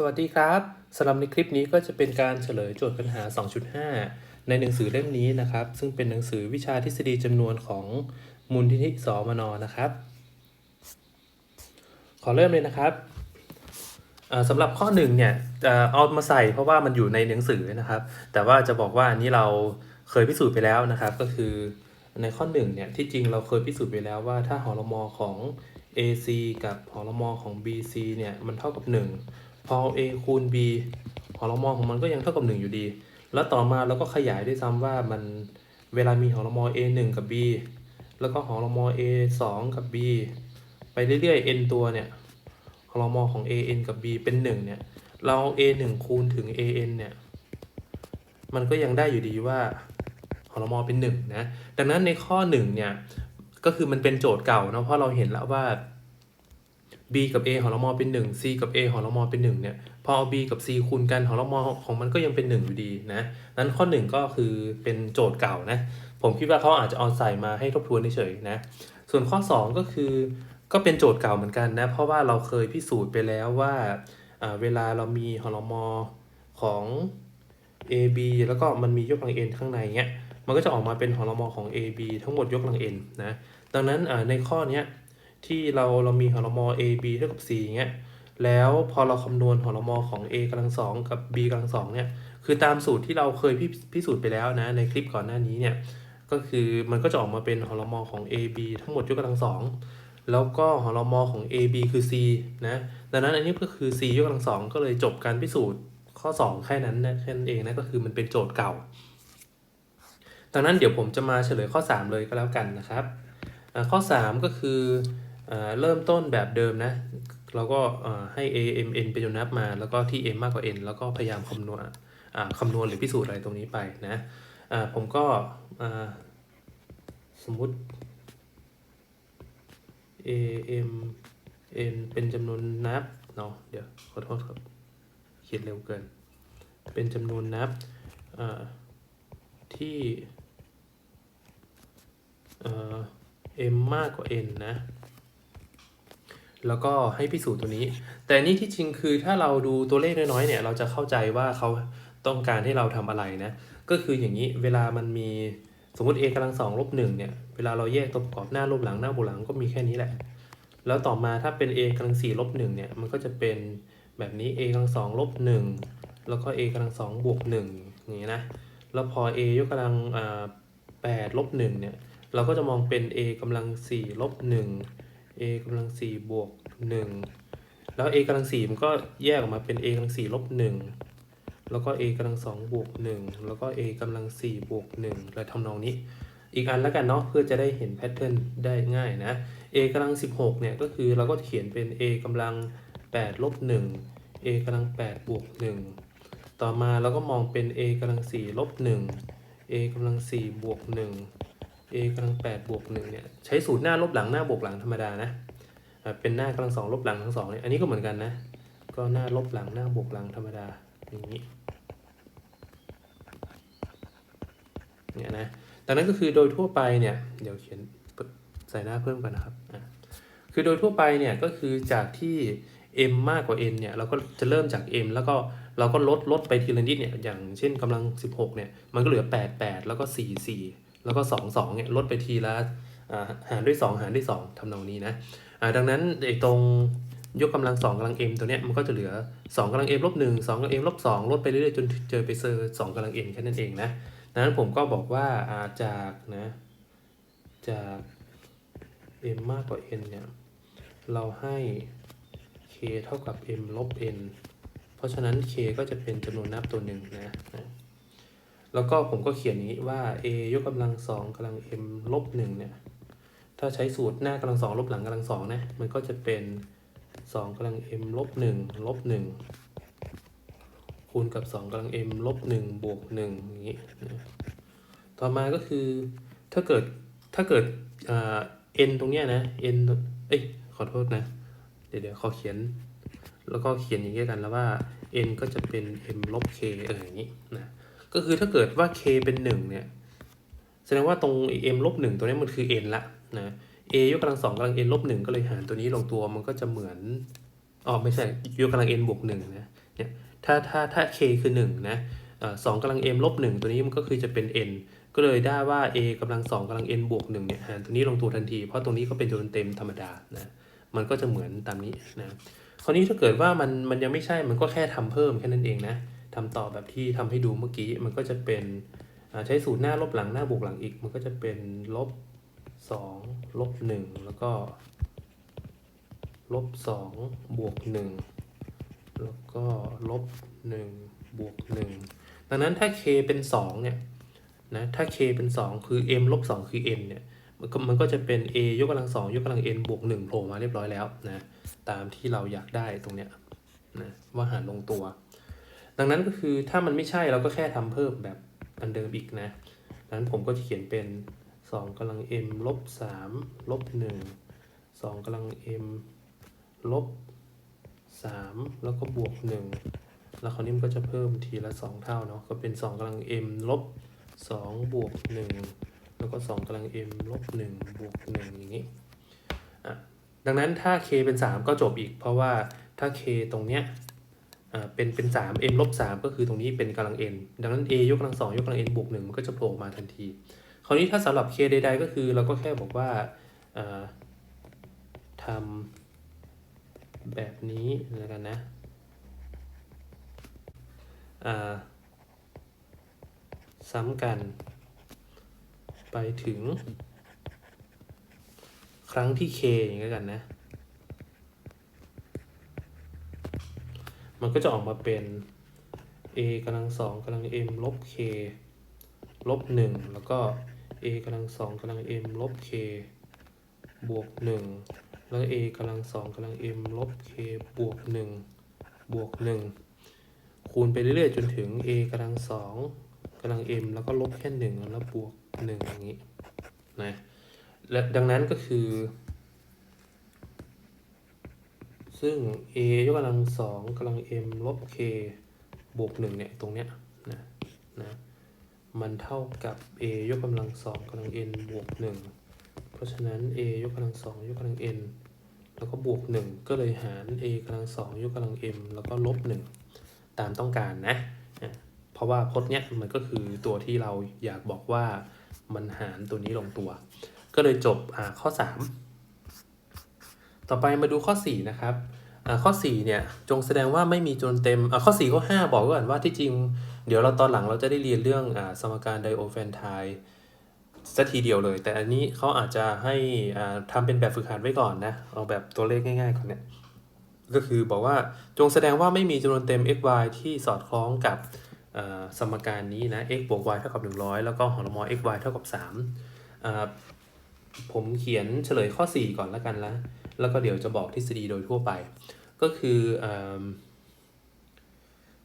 สวัสดีครับสำหรับในคลิปนี้ก็จะเป็นการเฉลยโจทย์ปัญหา 2.5 ในหนังสือเล่มนี้นะครับ ซึ่งเป็นหนังสือวิชาทฤษฎีจำนวนของมูลนิธิสมนนะครับ ขอเริ่มเลยนะครับสำหรับข้อหนึ่งเนี่ยจะเอามาใส่เพราะว่ามันอยู่ในหนังสือนะครับ แต่ว่าจะบอกว่าอันนี้เราเคยพิสูจน์ไปแล้วนะครับ ก็คือในข้อหนึ่งเนี่ยที่จริงเราเคยพิสูจน์ไปแล้วว่าถ้าหอลมอของ AC กับหอลมอของ BC เนี่ยมันเท่ากับ 1 พอ A คูณ B หอลมอของมันก็ยังเท่ากับ 1 อยู่ดี แล้วต่อมาเราก็ขยายด้วยซ้ำว่ามันเวลามีหอลมอ A 1 กับ B แล้วก็หอลมอ A 2 กับ B ไปเรื่อยๆ n ตัวเนี่ยหอลมอของ A n กับ B เป็น 1 เนี่ย เราเอา A 1คูณถึง A n เนี่ย มันก็ยังได้อยู่ดีว่าหอลมอเป็น 1 นะ ดังนั้นในข้อ 1 เนี่ย ก็คือมันเป็นโจทย์เก่าเนาะเพราะเราเห็นแล้วว่า b กับ a หอลมอเป็น 1 c กับ a หอลมอเป็น 1 เนี่ย พอเอา b กับ c คูณกันหอลมอของมันก็ยังเป็น 1 อยู่ดีนะนั้นข้อ 1 ก็คือเป็นโจทย์เก่านะ ผมคิดว่าเขาอาจจะเอาใส่มาให้ทบทวนเฉยๆนะ ส่วนข้อ 2 ก็คือก็เป็นโจทย์เก่าเหมือนกันนะ เพราะว่าเราเคยพิสูจน์ไปแล้วว่าเวลาเรามีหอลมอของ AB แล้วก็มันมียกกำลัง n ข้างในเงี้ย มันก็จะออกมาเป็นหอลมอของ AB ทั้งหมดยกกำลัง n นะ ดังนั้นในข้อนี้ ที่เราเรามีหอลมอ AB เท่ากับ4เงี้ย แล้วพอเราคำนวณหอลมอของ A กำลังสองกับ B กำลังสองเนี่ย คือตามสูตรที่เราเคยพิพิสูจน์ไปแล้วนะ ในคลิปก่อนหน้านี้เนี่ย ก็คือมันก็จะออกมาเป็นหอลมอของ AB ทั้งหมดยกกำลังสองแล้วก็หอลมอของ AB คือ C นะ ดังนั้นอันนี้ก็คือ C ยกกำลังสองก็เลยจบการพิสูจน์ข้อ 2 แค่นั้นนะแค่นั้นเองนะก็คือมันเป็นโจทย์เก่าดังนั้นเดี๋ยวผมจะมาเฉลยข้อ 3 เลยก็แล้วกันนะครับ ข้อ 3 ก็คือ เริ่มต้นแบบเดิมนะ เราก็ให้ a m n เป็นตัวนับมา แล้วก็ที่ m มากกว่า n แล้วก็พยายามคำนวณคำนวณหรือพิสูจน์อะไรตรงนี้ไปนะผมก็อ่าสมมุติ a m n เป็นจำนวนนับเนาะเดี๋ยวขอโทษครับเขียนเร็วเกิน เป็นจำนวนนับที่ m มากกว่า n นะ แล้วก็ให้พิสูจน์ตัวนี้ แต่นี่ที่จริงคือถ้าเราดูตัวเลขน้อยๆเนี่ย เราจะเข้าใจว่าเขาต้องการให้เราทำอะไรนะ ก็คืออย่างนี้เวลามันมีสมมติ a กำลังสองลบหนึ่งเนี่ย เวลาเราแยกตัวประกอบหน้าลบหลังหน้าบวกหลังก็มีแค่นี้แหละ แล้วต่อมาถ้าเป็น a กำลังสี่ลบหนึ่งเนี่ย มันก็จะเป็นแบบนี้ a กำลังสองลบหนึ่งแล้วก็ a กำลังสองบวกหนึ่งอย่างนี้นะ แล้วพอ a ยกกำลังอ่าแปดลบหนึ่งเนี่ย เราก็จะมองเป็น a กำลังสี่ลบหนึ่ง a กำลังสี่บวกหนึ่งแล้ว a กำลังสี่มันก็แยกออกมาเป็น a กำลังสี่ลบหนึ่งแล้วก็ a กำลังสองบวกหนึ่งแล้วก็ a กำลังสี่บวกหนึ่งและทำนองนี้ อีกอันแล้วกันเนาะเพื่อจะได้เห็นแพทเทิร์นได้ง่ายนะ a กำลังสิบหกเนี่ยก็คือเราก็เขียนเป็น a กำลังแปดลบหนึ่ง a กำลังแปดบวกหนึ่งต่อมาเราก็มองเป็น a กำลังสี่ลบหนึ่ง a กำลังสี่บวกหนึ่ง a กำลังแปดบวกหนึ่งเนี่ยใช้สูตรหน้าลบหลังหน้าบวกหลังธรรมดานะเป็นหน้ากำลังสองลบหลังทั้งสองเนี่ยอันนี้ก็เหมือนกันนะ ก็หน้าลบหลังหน้าบวกหลังธรรมดาอย่างนี้เนี่ยนะดังนั้นก็คือโดยทั่วไปเนี่ยเดี๋ยวเขียนใส่หน้าเพิ่มกันนะครับคือโดยทั่วไปเนี่ยก็คือจากที่ m มากกว่า n เนี่ยเราก็จะเริ่มจาก m แล้วก็เราก็ลดลดไปทีละนิดเนี่ยอย่างเช่นกำลัง 16เนี่ยมันก็เหลือ 8 8 แล้วก็ 4 4 แล้วก็ 2 2เนี่ยลดไปทีละหารด้วย 2 หารด้วย 2ทำนองนี้นะดังนั้นไอ้ตรงยกกำลัง 2กำลัง m ตัวเนี้ยมันก็จะเหลือ 2กำลัง m ลบ1 2กำลัง m ลบ2ลดไปเรื่อยๆจนเจอไปเซอร์2กำลัง n แค่นั้นเองนะดังนั้นผมก็บอกว่าอ่าจากนะจาก m มากกว่า n เนี่ยเราให้ k เท่ากับ m ลบ n เพราะฉะนั้น k ก็จะเป็นจำนวนนับตัวหนึ่งนะนะ แล้วก็ผมก็เขียนนี้ว่า a ยกกำลังสองกำลัง m ลบหนึ่งเนี่ย ถ้าใช้สูตรหน้ากำลังสองลบหลังกำลังสองนะ มันก็จะเป็นสองกำลัง m ลบหนึ่งลบหนึ่งคูณกับสองกำลัง m ลบหนึ่งบวกหนึ่งอย่างนี้ ต่อมาก็คือถ้าเกิดถ้าเกิดอ่า n ตรงเนี้ยนะ n เอ้ยขอโทษนะ เดี๋ยวเดี๋ยวขอเขียน แล้วก็เขียนอย่างนี้กันแล้วว่า n ก็จะเป็น m ลบ k เอออย่างนี้นะ ก็คือถ้าเกิดว่า k เป็น 1 เนี่ย แสดงว่าตรง m ลบ1ตัวนี้มันคือ n ละนะ a ยกกำลังสองกำลัง n ลบ1ก็เลยหารตัวนี้ลงตัวมันก็จะเหมือนอ๋อไม่ใช่ยกกำลัง n บวก1นะเนี่ยถ้าถ้าถ้า k คือ1นะสองกำลัง m ลบ1ตัวนี้มันก็คือจะเป็น n ก็เลยได้ว่า a กำลังสองกำลัง n บวก1เนี่ยหารตัวนี้ลงตัวทันที เพราะตรงนี้ก็เป็นจำนวนเต็มธรรมดานะมันก็จะเหมือนตามนี้นะคราวนี้ถ้าเกิดว่ามันมันยังไม่ใช่มันก็แค่ทำเพิ่มแค่นั้นเองนะ ทำต่อแบบที่ทำให้ดูเมื่อกี้ มันก็จะเป็นใช้สูตรหน้าลบหลังหน้าบวกหลังอีก มันก็จะเป็นลบ2ลบ1แล้วก็ลบสองบวกหนึ่งแล้วก็ลบหนึ่งบวกหนึ่งดังนั้นถ้า k เป็นสองเนี่ยนะถ้า k เป็นสองคือ m ลบสองคือ n เนี่ยมันก็มันก็จะเป็น a ยกกำลังสองยกกำลัง n บวกหนึ่งโผล่มาเรียบร้อยแล้วนะตามที่เราอยากได้ตรงเนี้ยนะว่าหารลงตัว ดังนั้นก็คือถ้ามันไม่ใช่เราก็แค่ทำเพิ่มแบบอันเดิมอีกนะดังนั้นผมก็จะเขียนเป็นสองกำลัง m ลบสามลบหนึ่งสองกำลัง m ลบสามแล้วก็บวกหนึ่งแล้วคราวนี้มันก็จะเพิ่มทีละสองเท่าเนาะก็เป็นสองกำลัง m ลบสองบวกหนึ่งแล้วก็สองกำลัง m ลบหนึ่งบวกหนึ่งอย่างนี้อะดังนั้นถ้า k เป็นสามก็จบอีก เพราะว่าถ้า k ตรงเนี้ย เป็นเป็นสาม m ลบสามก็คือตรงนี้เป็นกำลัง n ดังนั้น a ยกกำลังสองยกกำลัง n บวกหนึ่งมันก็จะโผล่มาทันที คราวนี้ถ้าสำหรับ k ใด ๆ ก็คือเราก็แค่บอกว่าอ่าทำแบบนี้แล้วกันนะอ่าซ้ำกัน ไปถึง ครั้งที่ k อย่างนี้กันนะ มันก็จะออกมาเป็น a กำลังสองกำลัง m ลบ k ลบหนึ่งแล้วก็ a กำลังสองกำลัง m ลบ k บวกหนึ่งแล้ว a กำลังสองกำลัง m ลบ k บวกหนึ่งบวกหนึ่งคูณไปเรื่อยๆ จนถึง a กำลังสองกำลัง m แล้วก็ลบแค่หนึ่งแล้วบวกหนึ่งอย่างนี้นะและดังนั้นก็คือ ซึ่ง a ยกกำลังสองกำลัง m ลบ k บวกหนึ่งเนี่ยตรงเนี้ยนะนะมันเท่ากับ a ยกกำลังสองกำลัง n บวกหนึ่งเพราะฉะนั้น a ยกกำลังสองยกกำลัง n แล้วก็บวก1ก็เลยหาร a กำลังสองยกกำลัง m แล้วก็ลบ1ตามต้องการนะเพราะว่าพจน์เนี้ยมันก็คือตัวที่เราอยากบอกว่ามันหารตัวนี้ลงตัว ก็เลยจบข้อ 3 ต่อไปมาดูข้อ 4 นะครับอ่าข้อ 4 เนี่ย จงแสดงว่าไม่มีจนเต็มอ่าข้อ4ข้อ5บอกไว้ก่อนว่าที่จริง เดี๋ยวเราตอนหลังเราจะได้เรียนเรื่องอ่าสมการไดโอแฟนไทน์สักทีเดียวเลย แต่อันนี้เขาอาจจะให้อ่าทำเป็นแบบฝึกหัดไว้ก่อนนะ เอาแบบตัวเลขง่ายๆก่อนเนี่ย ก็คือบอกว่าจงแสดงว่าไม่มีจำนวนเต็ม x y ที่สอดคล้องกับอ่าสมการนี้นะ x บวก y เท่ากับ 100 แล้วก็หอละมอ x y เท่ากับ3อ่าผมเขียนเฉลยข้อ 4 ก่อนแล้วกันละ แล้วก็เดี๋ยวจะบอกทฤษฎีโดยทั่วไป ก็คืออ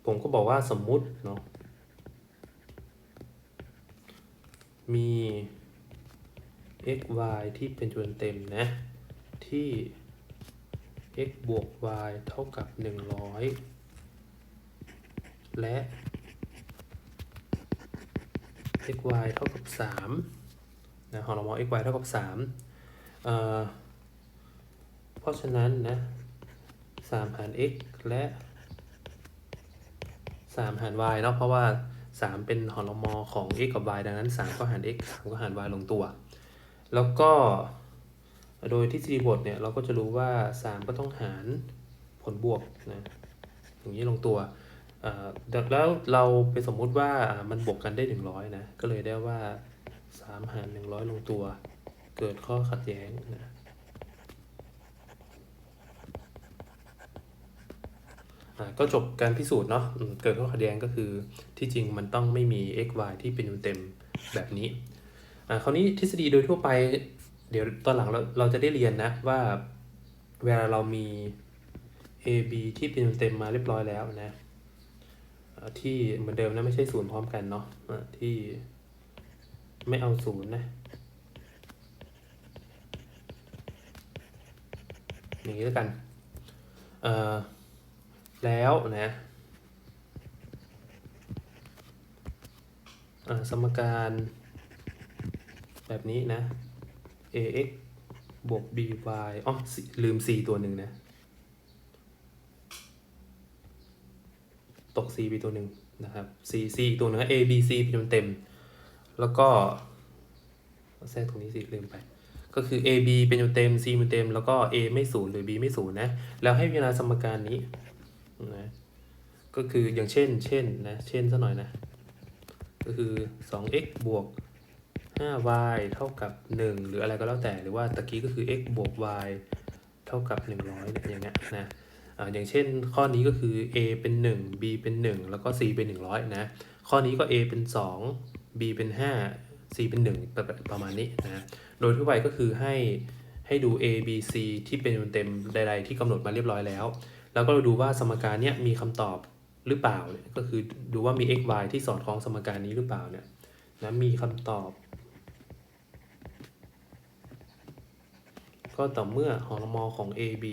ผมก็บอกว่าสมมุติเนาะมี x y ที่เป็นจำนวนเต็มนะ ที่ x บวก y เท่ากับ 100 และ x y เท่ากับ 3นะหอละมอ x y เท่ากับ3เอ่อ เพราะฉะนั้นนะ3หาร x และ 3 หาร y เนาะเพราะว่า 3 เป็นหอลมอของ x กับ y ดังนั้น 3 ก็หาร x 3 ก็หาร y ลงตัว แล้วก็โดยทฤษฎีบทเนี่ย เราก็จะรู้ว่า 3 ก็ต้องหารผลบวกนะอย่างนี้ลงตัวแล้วเราไปสมมุติว่าอ่ามันบวกกันได้ 100 นะ ก็เลยได้ว่า 3 หาร 100 ลงตัว เกิดข้อขัดแย้งนะอ่า ก็จบการพิสูจน์เนาะเกิดข้อขัดแย้งก็คือที่จริงมันต้องไม่มี x y ที่เป็นเต็มแบบนี้คราวนี้ทฤษฎีโดยทั่วไป เดี๋ยวตอนหลังเราเราจะได้เรียนนะว่าเวลาเรามี a b ที่เป็นเต็มมาเรียบร้อยแล้วนะที่เหมือนเดิมนะไม่ใช่ศูนย์พร้อมกันเนาะที่ไม่เอาศูนย์นะอย่างนี้แล้วกัน เอ่อ แล้วนะสมการแบบนี้นะ ax บวก by อ๋อลืม c ตัวหนึ่งนะ ตก c ไปตัวหนึ่งนะครับ c c ตัวหนึ่ง a b c เป็นเต็ม แล้วก็แทรกตรงนี้สิลืมไป ก็คือ a b เป็นเต็ม c เป็นเต็ม แล้วก็ a ไม่ศูนย์หรือ b ไม่ศูนย์นะ แล้วให้พิจารณาสมการนี้ นะก็คืออย่างเช่น เช่นนะเช่นซะหน่อยนะ ก็คือ 2x บวก 5y เท่ากับ 1 หรืออะไรก็แล้วแต่หรือว่าตะกี้ก็คือ x บวก y เท่ากับ 100เนี่ยอย่างเงี้ยนะอ่าอย่างเช่นข้อนี้ก็คือ a เป็น 1 b เป็น 1 แล้วก็ c เป็น 100 นะ ข้อนี้ก็ a เป็น 2 b เป็น 5 c เป็น 1 ประมาณนี้นะ โดยทั่วไปก็คือให้ให้ดู a b c ที่เป็นเต็มใดๆที่กำหนดมาเรียบร้อยแล้ว แล้วก็เราดูว่าสมการเนี้ยมีคำตอบหรือเปล่าเนี่ยก็คือดูว่ามี x y ที่สอดคล้องสมการนี้หรือเปล่าเนี่ยนะมีคำตอบ ก็ต่อเมื่อหอรมอของ a b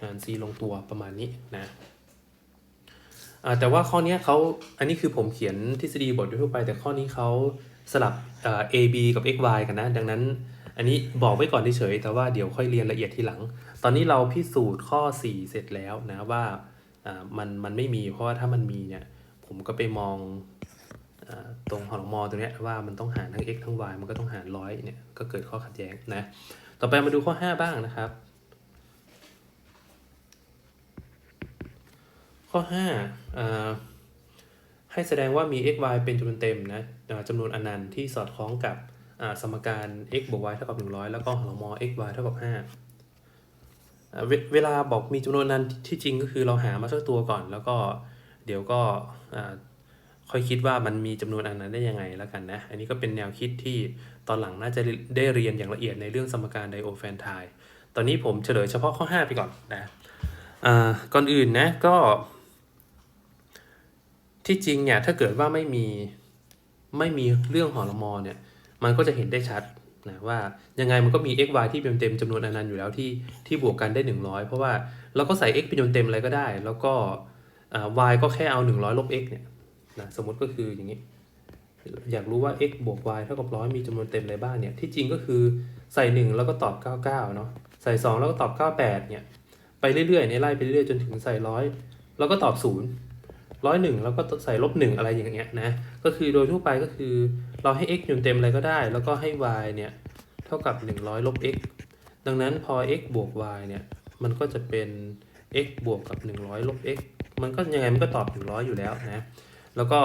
หาร c ลงตัวประมาณนี้นะแต่ว่าข้อนี้เขาอันนี้คือผมเขียนทฤษฎีบทโดยทั่วไป แต่ข้อนี้เขาสลับ a b กับ x y กันนะ ดังนั้น อันนี้บอกไว้ก่อนเฉยแต่ว่าเดี๋ยวค่อยเรียนละเอียดทีหลัง ตอนนี้เราพิสูจน์ข้อ 4 เสร็จแล้วนะว่าอ่ามันมันไม่มีเพราะว่าถ้ามันมีเนี่ยผมก็ไปมองอาตรงหอรมอตรงเนี้ยว่ามันต้องหารทั้ง x ทั้ง y มันก็ต้องหารร้อยเนี่ยก็เกิดข้อขัดแย้งนะต่อไปมาดูข้อ 5 บ้างนะครับ ข้อ5อ่าให้แสดงว่ามี x y เป็นจำนวนเต็มนะจำนวนอนันต์ที่สอดคล้องกับ สมการ x บวก y เท่ากับ 100 แล้วก็หอรมอ x y เท่ากับ5อ่าเวเวลาบอกมีจำนวนนั้นที่จริงก็คือเราหามาสักตัวก่อน แล้วก็เดี๋ยวก็อ่าค่อยคิดว่ามันมีจำนวนอันนั้นได้ยังไงแล้วกันนะ อันนี้ก็เป็นแนวคิดที่ตอนหลังน่าจะได้เรียนอย่างละเอียดในเรื่องสมการไดโอแฟนไทน์ตอนนี้ผมเฉลยเฉพาะข้อ 5 ไปก่อนนะอ่าก่อนอื่นนะก็ ที่จริงเนี่ยถ้าเกิดว่าไม่มีไม่มีเรื่องหอรมอเนี่ย มันก็จะเห็นได้ชัดนะว่ายังไงมันก็มี x y ที่เป็นเต็มจำนวนอนันต์อยู่แล้วที่ที่บวกกันได้ 100 เพราะว่าเราก็ใส่ x เป็นจำนวนเต็มอะไรก็ได้ แล้วก็ y ก็แค่เอา 100ลบ x เนี่ยนะสมมติก็คืออย่างนี้ อยากรู้ว่า x บวก y เท่ากับร้อยมีจำนวนเต็มอะไรบ้างเนี่ยที่จริงก็คือใส่ 1 แล้วก็ตอบ 99เนาะใส่ 2 แล้วก็ตอบ 98เนี่ยไปเรื่อยๆเนี่ยไล่ไปเรื่อยๆจนถึงใส่ร้อยแล้วก็ตอบ0ร้อยหนึ่งแล้วก็ใส่ลบหนึ่งอะไรอย่างเงี้ยนะ ก็คือโดยทั่วไปก็คือเราให้ x อยู่เต็มอะไรก็ได้ แล้วก็ให้ y เนี่ยเท่ากับ 100 ลบ x ดังนั้นพอ x บวก y เนี่ยมันก็จะเป็น x บวกกับ 100 ลบ x มันก็ยังไงมันก็ตอบ 100 อยู่แล้วนะ แล้วก็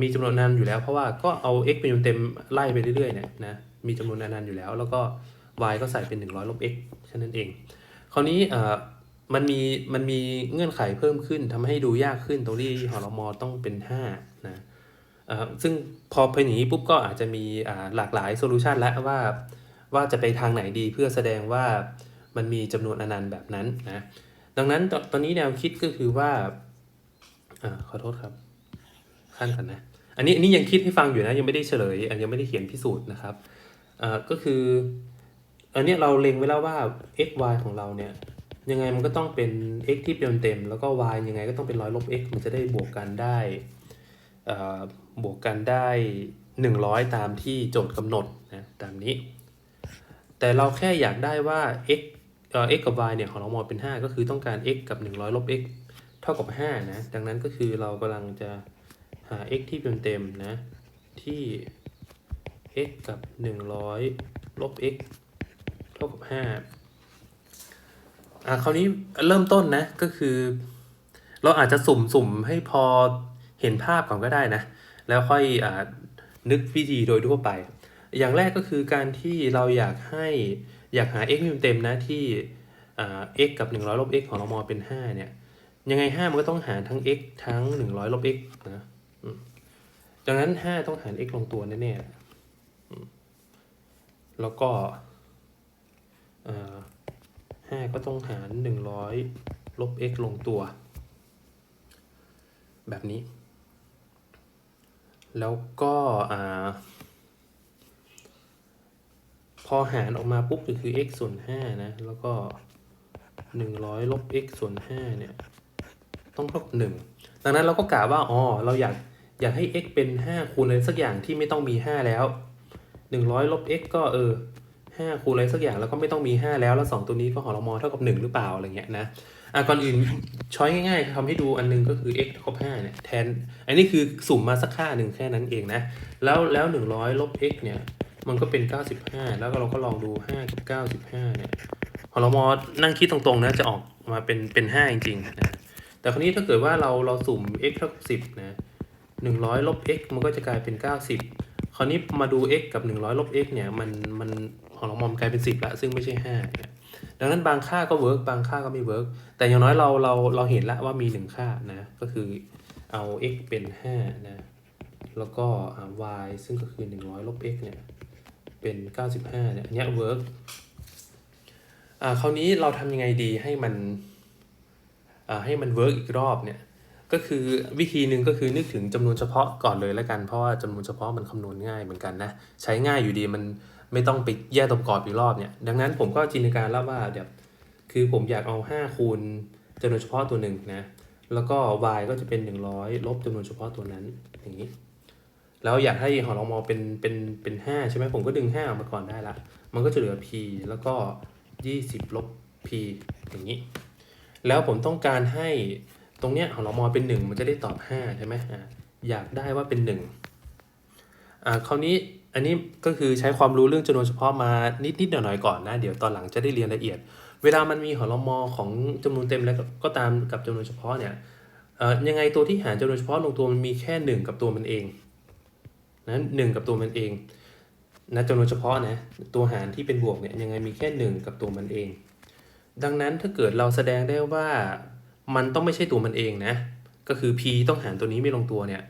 มีจำนวนนันอยู่แล้ว เพราะว่าก็เอา x เป็นจำนวนเต็มไล่ไปเรื่อยๆเนี่ยนะมีจำนวนนันอยู่แล้ว แล้วก็ y ก็ใส่เป็น 100 ลบ x แค่นั้นเอง คราวนี้มันมีมันมีเงื่อนไขเพิ่มขึ้นทำให้ดูยากขึ้นตรงที่หอรมอต้องเป็น 5 นะ ซึ่งพอเป็นอย่างนี้ปุ๊บก็อาจจะมีหลากหลายโซลูชันแล้วว่าว่าจะไปทางไหนดีเพื่อแสดงว่ามันมีจำนวนอนันต์แบบนั้นนะดังนั้นตตอนนี้แนวคิดก็คือว่าอขอโทษครับขั้นก่อนนะอันนี้อันนี้ยังคิดให้ฟังอยู่นะยังไม่ได้เฉลยอันยังไม่ได้เขียนพิสูจน์นะครับก็คืออันนี้เราเล็งไว้แล้วว่า x y ของเราเนี่ยยังไงมันก็ต้องเป็น x ที่เป็นเต็มแล้วก็ y ยังไงก็ต้องเป็นร้อยลบ x มันจะได้บวกกันได้อ่อ บวกกันได้ 100 ตามที่โจทย์กำหนดนะตามนี้ แต่เราแค่อยากได้ว่า x เอ่อ x กับ y เนี่ยของเรามองเป็น 5 ก็คือต้องการ x กับ 100 ลบ x เท่ากับ 5 นะ ดังนั้นก็คือเรากำลังจะหา x ที่เป็นเต็มนะ ที่ x กับ 100 ลบ x เท่ากับ 5 อะคราวนี้เริ่มต้นนะ ก็คือ เราอาจจะสุ่มสุ่มให้พอเห็นภาพก่อนก็ได้นะ แล้วค่อยอนึกวิธีโดยทั่วไป อย่างแรกก็คือการที่เราอยากให้อยากหา x เต็มๆนะที่ x กับ 100ลบ x ของเรามอเป็น 5 เนี่ย ยังไง 5 มันก็ต้องหารทั้ง x ทั้ง 100ลบ x นะดังนั้น 5 ต้องหาร x ลงตัวแน่ๆแล้วก็ห้าก็ต้องหารหนึ่งร้อยลบ x ลงตัว แบบนี้ แล้วก็พอหารออกมาปุ๊บก็คือ x ส่วนห้านะ แล้วก็หนึ่งร้อยลบ x ส่วนห้าเนี่ย ต้องเท่ากับหนึ่งดังนั้นเราก็กะว่า อ๋อ เราอยากอยากให้ x เป็นห้าคูณอะไรสักอย่างที่ไม่ต้องมีห้าแล้วหนึ่งร้อยลบ x ก็เออห้าคูณอะไรสักอย่างแล้วก็ไม่ต้องมีห้าแล้ว แล้วสองตัวนี้ก็หอรมอเท่ากับหนึ่งหรือเปล่าอะไรเงี้ยนะ อะก่อนอื่นช้อยง่ายๆทำให้ดูอันหนึงก็คือ x เท่ากับ5เนี่ยแทน อันนี้คือสุ่มมาสักค่าหนึ่งแค่นั้นเองนะ แล้วแล้ว 100 ลบ x เนี่ย มันก็เป็น 95 แล้วก็เราก็ลองดู 5 กับ 95 เนี่ยพอเรามอนั่งคิดตรงๆนะจะออกมาเป็นเป็น 5 จริงๆนะแต่คราวนี้ถ้าเกิดว่าเราเราสุ่ม x เท่ากับ10นะ100 ลบ x มันก็จะกลายเป็น 90 คราวนี้มาดู x กับ 100 ลบ x เนี่ยมันมันของเรามอมกลายเป็น 10ละซึ่งไม่ใช่5เนี่ย ดังนั้นบางค่าก็เวิร์กบางค่าก็ไม่เวิร์กแต่อย่างน้อยเราเราเราเห็นละว่ามี 1 ค่านะ ก็คือเอา x เป็น 5 นะ แล้วก็ y ซึ่งก็คือ 100 ลบ x เนี่ย เป็น 95 เนี่ยอันเนี้ยเวิร์กอ่าคราวนี้เราทำยังไงดีให้มันอ่าให้มันเวิร์กอีกรอบเนี่ยก็คือวิธีหนึ่งก็คือนึกถึงจำนวนเฉพาะก่อนเลยแล้วกัน เพราะว่าจำนวนเฉพาะมันคำนวณง่ายเหมือนกันนะ ใช้ง่ายอยู่ดีมัน ไม่ต้องไปแยกตัวประกอบอีกรอบเนี่ย ดังนั้นผมก็จินตนาการแล้วว่าเดี๋ยวคือผมอยากเอา 5 คูณจำนวนเฉพาะตัวหนึ่งนะ แล้วก็ y ก็จะเป็น 100 ลบจำนวนเฉพาะตัวนั้นอย่างนี้ แล้วอยากให้หอรมอเป็นเป็นเป็นห้าใช่ไหมผมก็ดึงห้าออกมาก่อนได้ละ มันก็จะเหลือ p แล้วก็ยี่สิบลบ p อย่างนี้ แล้วผมต้องการให้ตรงเนี้ยหอรมอเป็นหนึ่งมันจะได้ตอบห้าใช่ไหมอะอยากได้ว่าเป็นหนึ่งอ่าคราวนี้ อันนี้ก็คือใช้ความรู้เรื่องจำนวนเฉพาะมานิดนิดหน่อยๆก่อนนะ เดี๋ยวตอนหลังจะได้เรียนละเอียด เวลามันมีหอรมอของจำนวนเต็มแล้วก็ตามกับจำนวนเฉพาะเนี่ยยังไงตัวที่หารจำนวนเฉพาะลงตัวมันมีแค่หนึ่งกับตัวมันเองนะหนึ่งกับตัวมันเองนะจำนวนเฉพาะนะตัวหารที่เป็นบวกเนี่ยยังไงมีแค่หนึ่งกับตัวมันเอง ดังนั้นถ้าเกิดเราแสดงได้ว่ามันต้องไม่ใช่ตัวมันเองนะก็คือ p ต้องหารตัวนี้ไม่ลงตัวเนี่ย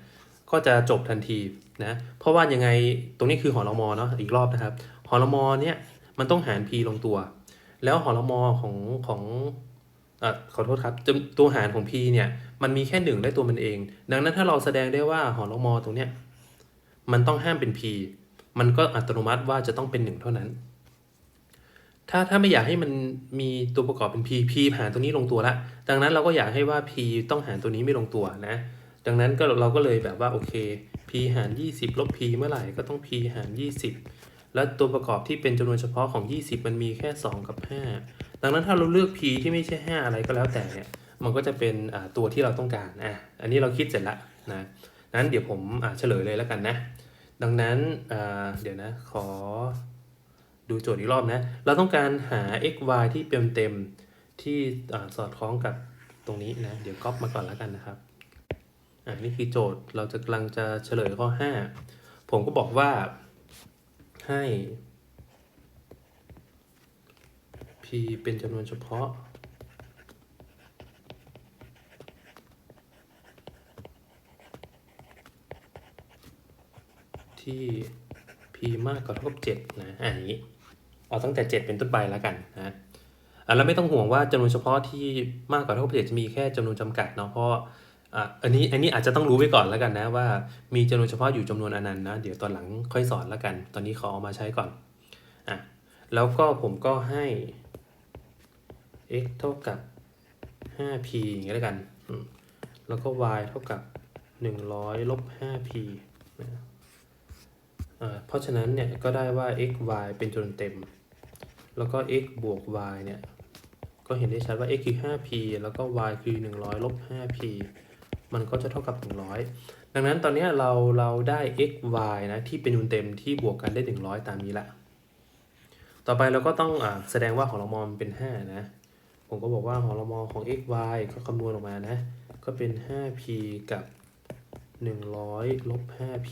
ก็จะจบทันทีนะเพราะว่ายังไงตรงนี้คือหอรมอเนาะอีกรอบนะครับหอรมอเนี่ยมันต้องหาร p ลงตัว แล้วหอรมอของของอขอโทษครับตัวหารของ p เนี่ยมันมีแค่หนึ่งและตัวมันเอง ดังนั้นถ้าเราแสดงได้ว่าหอรมอตรงเนี้ยมันต้องห้ามเป็น p มันก็อัตโนมัติว่าจะต้องเป็น1เท่านั้น ถ้าถ้าไม่อยากให้มันมีตัวประกอบเป็น p p หารตัวนี้ลงตัวละดังนั้นเราก็อยากให้ว่า p ต้องหารตัวนี้ไม่ลงตัวนะ ดังนั้นก็เราก็เลยแบบว่าโอเค p หาร 20 ลบ p เมื่อไหร่ก็ต้อง p หาร 20 แล้วตัวประกอบที่เป็นจำนวนเฉพาะของ 20 มันมีแค่ 2 กับ 5 ดังนั้นถ้าเราเลือก p ที่ไม่ใช่ 5 อะไรก็แล้วแต่เนี่ยมันก็จะเป็นตัวที่เราต้องการอะอันนี้เราคิดเสร็จละนะนั้นเดี๋ยวผมเฉลยเลยแล้วกันนะ ดังนั้นเดี๋ยวนะขอดูโจทย์อีกรอบนะ เราต้องการหา x y ที่เป็นเต็มที่สอดคล้องกับตรงนี้นะ เดี๋ยวก๊อปมาก่อนแล้วกันนะครับ อ่านี่คือโจทย์เราจะกำลังจะเฉลยข้อ 5 ผมก็บอกว่าให้ p เป็นจำนวนเฉพาะ ที่ p มากกว่าเท่ากับ7นะอ่านี้เอาตั้งแต่ 7 เป็นต้นไปแล้วกันนะอะแล้วไม่ต้องห่วงว่าจำนวนเฉพาะที่มากกว่าเท่ากับ7จะมีแค่จำนวนจำกัดเนาะเพราะ อันนี้อันนี้อาจจะต้องรู้ไว้ก่อนแล้วกันนะว่ามีจำนวนเฉพาะอยู่จำนวนอนันต์นะ เดี๋ยวตอนหลังค่อยสอนแล้วกัน ตอนนี้ขอเอามาใช้ก่อนอะแล้วก็ผมก็ให้ x เท่ากับ 5p อย่างเงี้ยแล้วกัน แล้วก็ y เท่ากับ 100ลบ 5p นะอ่าเพราะฉะนั้นเนี่ยก็ได้ว่า x y เป็นจำนวนเต็ม แล้วก็ x บวก y เนี่ย ก็เห็นได้ชัดว่า x คือ 5p แล้วก็ y คือ 100ลบ 5p มันก็จะเท่ากับ 100 ดังนั้นตอนนี้เราเราได้ x y นะที่เป็นจำนวนเต็มที่บวกกันได้ 100 ตามนี้ละ ต่อไปเราก็ต้องอาแสดงว่าของเรามอมนเป็น 5 นะ ผมก็บอกว่าของเรามอของ x y ก็คำนวณออกมานะ ก็เป็น 5p กับ 100ลบ 5p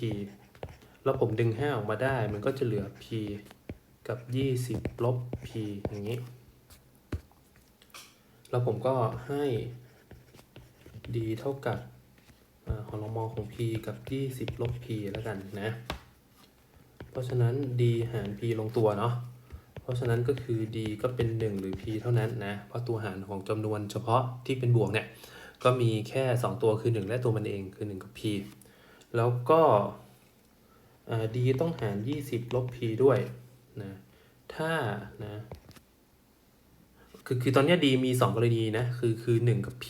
แล้วผมดึง 5 ออกมาได้ มันก็จะเหลือ p กับ 20ลบ p อย่างนี้ แล้วผมก็ให้ d เท่ากับอาขอลมอของ p กับ 20 ลบ p แล้วกันนะ เพราะฉะนั้น d หาร p ลงตัวเนาะ เพราะฉะนั้นก็คือ d ก็เป็น 1 หรือ p เท่านั้นนะ เพราะตัวหารของจำนวนเฉพาะที่เป็นบวกเนี่ย ก็มีแค่ 2 ตัวคือ 1 และตัวมันเองคือ 1 กับ p แล้วก็ d ต้องหาร 20 ลบ p ด้วยนะ ถ้านะคือคือตอนนี้ d มี 2 กรณีนะ คือคือ 1 กับ p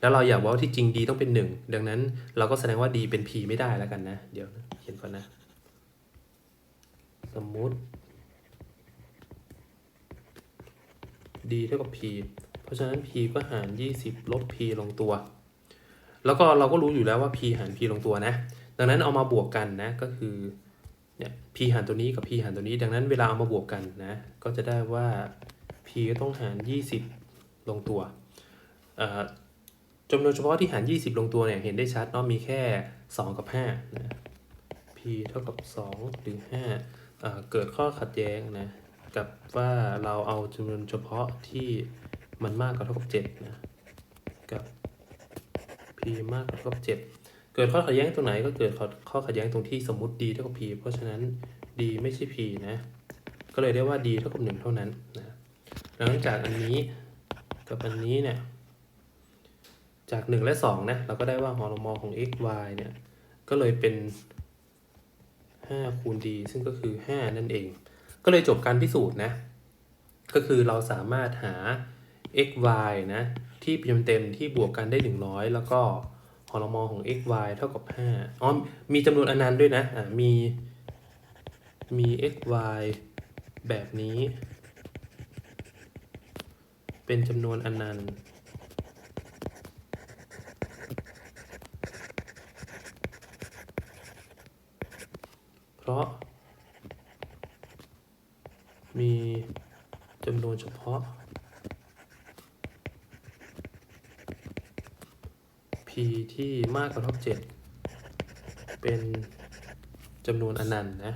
แล้วเราอยากว่าที่จริง d ต้องเป็น1ดังนั้นเราก็แสดงว่า d เป็น p ไม่ได้แล้วกันนะ เดี๋ยวเขียนก่อนนะ สมมุติ d เท่ากับ p เพราะฉะนั้น p ก็หาร 20 ลบ p ลงตัว แล้วก็เราก็รู้อยู่แล้วว่า p หาร p ลงตัวนะ ดังนั้นเอามาบวกกันนะก็คือเนี่ย p หารตัวนี้กับ p หารตัวนี้ ดังนั้นเวลาเอามาบวกกันนะ ก็จะได้ว่า p ก็ต้องหาร 20 ลงตัวอ่อ จำนวนเฉพาะที่หาร 20 ลงตัวเนี่ยเห็นได้ชัดเนาะมีแค่ 2 กับ 5 นะ p เท่ากับ 2 หรือ5เอ่อเกิดข้อขัดแย้งนะ กับว่าเราเอาจำนวนเฉพาะที่มันมากกว่าเท่ากับ7นะ กับ p มากกว่าเท่ากับ 7 เกิดข้อขัดแย้งตรงไหนก็เกิดข้อขัดแย้งตรงที่สมมติ d เท่ากับ p เพราะฉะนั้น d ไม่ใช่ p นะ ก็เลยได้ว่า d เท่ากับ 1 เท่านั้นนะดังจากอันนี้กับอันนี้เนี่ย จาก 1 และ2นะเราก็ได้ว่าหอลมอของ x y เนี่ย ก็เลยเป็น 5 คูณ d ซึ่งก็คือ 5 นั่นเอง ก็เลยจบการพิสูจน์นะ ก็คือเราสามารถหา x y นะ ที่พิมพ์เต็มที่บวกกันได้ 100 แล้วก็หอลมอของ x y เท่ากับ 5อ๋อมีจำนวนอนันต์ด้วยนะอ่ามีมี x y แบบนี้ เป็นจำนวนอนันต์ เพราะ มีจำนวนเฉพาะ p ที่มากกว่าเท่ากับ7เป็นจำนวนอนันต์นะ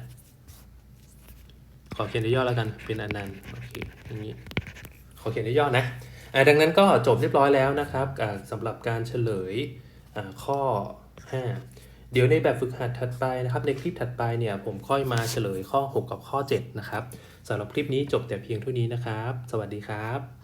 ขอเขียนในย่อแล้วกัน เป็นอนันต์ โอเค อย่างนี้ ขอเขียนในย่อนะอ่าดังนั้นก็จบเรียบร้อยแล้วนะครับสำหรับการเฉลยข้อ 5 เดี๋ยวในแบบฝึกหัดถัดไปนะครับ ในคลิปถัดไปเนี่ยผมค่อยมาเฉลยข้อ 6 กับข้อ 7 นะครับสำหรับคลิปนี้จบแต่เพียงเท่านี้นะครับ สวัสดีครับ